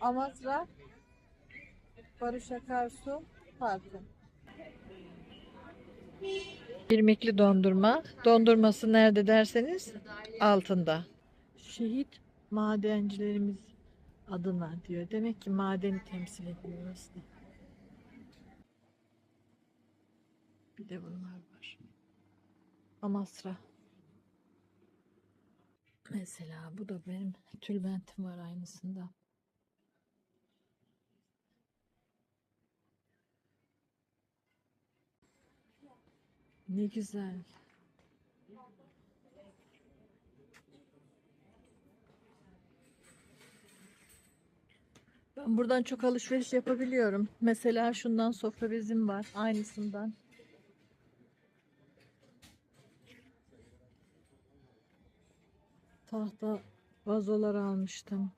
Amasra Barış Akarsu Parkı. İrmikli dondurma. Dondurması nerede derseniz altında. Şehit madencilerimiz adına diyor. Demek ki madeni temsil ediyor aslında. Bir de bunlar var. Amasra. Mesela bu da benim tülbentim var aynısında. Ne güzel. Ben buradan çok alışveriş yapabiliyorum. Mesela şundan sofra bezim var. Aynısından. Tahta vazolar almıştım.